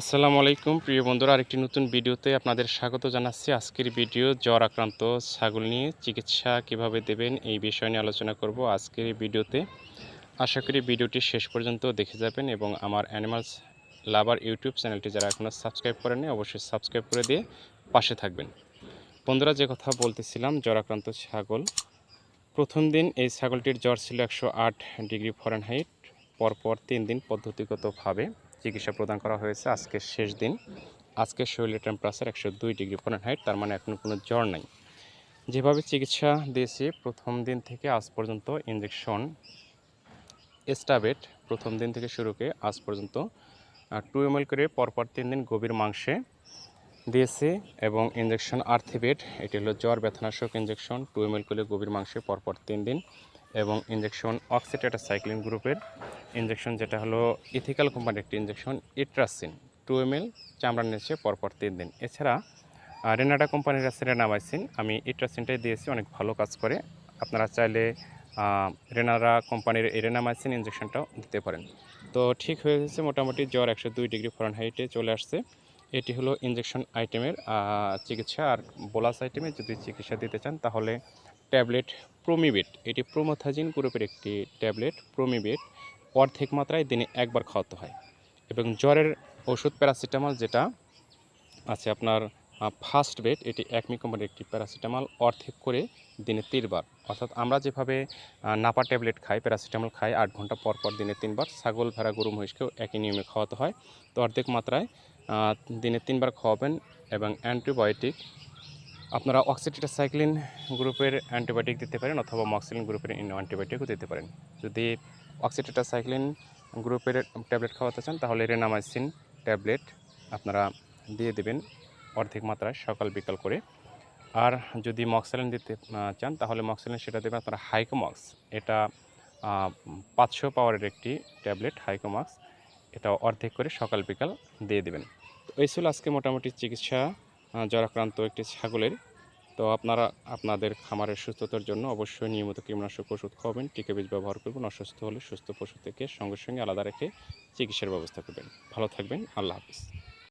আসসালামু আলাইকুম, প্রিয় বন্ধুরা, আরেকটি নতুন ভিডিওতে আপনাদের স্বাগত জানাচ্ছি। আজকের ভিডিও, জ্বর আক্রান্ত ছাগল নিয়ে চিকিৎসা কীভাবে দেবেন এই বিষয় নিয়ে আলোচনা করব আজকের ভিডিওতে। আশা করি ভিডিওটি শেষ পর্যন্ত দেখে যাবেন এবং আমার অ্যানিমালস লাভার ইউটিউব চ্যানেলটি যারা এখনও সাবস্ক্রাইব করেননি, অবশ্যই সাবস্ক্রাইব করে দিয়ে পাশে থাকবেন। বন্ধুরা, যে কথা বলতেছিলাম, জ্বর আক্রান্ত ছাগল, প্রথম দিন এই ছাগলটির জ্বর ছিল একশো আট ডিগ্রি ফরেনহাইট পরপর তিন দিন পদ্ধতিগতভাবে চিকিৎসা প্রদান করা হয়েছে। আজকে শেষ দিন। আজকে শরীরের টেম্পারেচার একশো দুই ডিগ্রি ফরেনহাইট তার মানে এখনও কোনো জ্বর নাই। যেভাবে চিকিৎসা দিয়েছি, প্রথম দিন থেকে আজ পর্যন্ত ইঞ্জেকশন এস্টাবেট প্রথম দিন থেকে শুরু করে আজ পর্যন্ত টু এম করে পরপর তিন দিন গভীর মাংসে দিয়েছি এবং ইঞ্জেকশন আর্থিবেট এটি হলো জ্বর ব্যথানাশক ইঞ্জেকশন টু এম এল করে গভীর মাংসে পরপর তিন দিন এবং ইঞ্জেকশন অক্সিটেটা সাইক্লিন গ্রুপের ইঞ্জেকশন যেটা হলো ইথিক্যাল কোম্পানির একটি ইঞ্জেকশন ইট্রাসিন টু এম এল চামড়ার নিচে পরপর তিন দিন। এছাড়া রেনাডা কোম্পানির আছে রেনামাইসিন আমি ইট্রাসিনটাই দিয়েছি, অনেক ভালো কাজ করে। আপনারা চাইলে রেনারা কোম্পানির এই রেনামাইসিন ইঞ্জেকশনটাও দিতে পারেন। তো ঠিক হয়ে গেছে, মোটামুটি জ্বর একশো দুই ডিগ্রি ফরেনহাইটে চলে আসছে। এটি হলো ইঞ্জেকশন আইটেমের চিকিৎসা। আর বোলাস আইটেমে যদি চিকিৎসা দিতে চান, তাহলে ট্যাবলেট প্রোমিবেট এটি প্রোমোথাজিন গ্রুপের একটি ট্যাবলেট প্রোমিবেট অর্ধেক মাত্রায় দিনে একবার খাওয়াতে হয়। এবং জ্বরের ওষুধ প্যারাসিটামল যেটা আছে আপনার ফার্স্ট বেড এটি একমি কোম্পানির একটি প্যারাসিটামল অর্ধেক করে দিনে তিনবার। অর্থাৎ আমরা যেভাবে নাপা ট্যাবলেট খাই প্যারাসিটামল খাই, আট ঘণ্টা পর পর দিনে তিনবার। ছাগল, ভেড়া, গরু মহিষকেও একই নিয়মে খাওয়াতে হয়। তো অর্ধেক মাত্রায় দিনে তিনবার খাওয়াবেন এবং অ্যান্টিবায়োটিক আপনারা অক্সিটিটাসাইক্লিন গ্রুপের অ্যান্টিবায়োটিক দিতে পারেন অথবা মক্সিলিন গ্রুপের অ্যান্টিবায়োটিকও দিতে পারেন। যদি অক্সিটিটাসাইক্লিন গ্রুপের ট্যাবলেট খাওয়াতে চান, তাহলে রেনামাইসিন ট্যাবলেট আপনারা দিয়ে দেবেন। অর্ধেক মাত্রায় সকাল বিকাল করে। আর যদি মক্সিলিন দিতে চান, তাহলে মক্সিলিন সেটা দেবেন আপনারা হাইকোমক্স। এটা পাঁচশো পাওয়ারের একটি ট্যাবলেট, হাইকোমাক্স। এটা অর্ধেক করে সকাল বিকাল দিয়ে দেবেন। তো এই ছিল আজকে মোটামুটি চিকিৎসা জ্বরাক্রান্ত একটি ছাগলের। তো আপনারা, আপনাদের খামারের সুস্থতার জন্য অবশ্যই নিয়মিত কীটনাশক ওষুধ খাওয়াবেন। টিকা বীজ ব্যবহার করবেন, অসুস্থ হলে সুস্থ পশু থেকে সঙ্গে সঙ্গে আলাদা রেখে চিকিৎসার ব্যবস্থা করবেন। ভালো থাকবেন, আল্লাহ হাফিজ।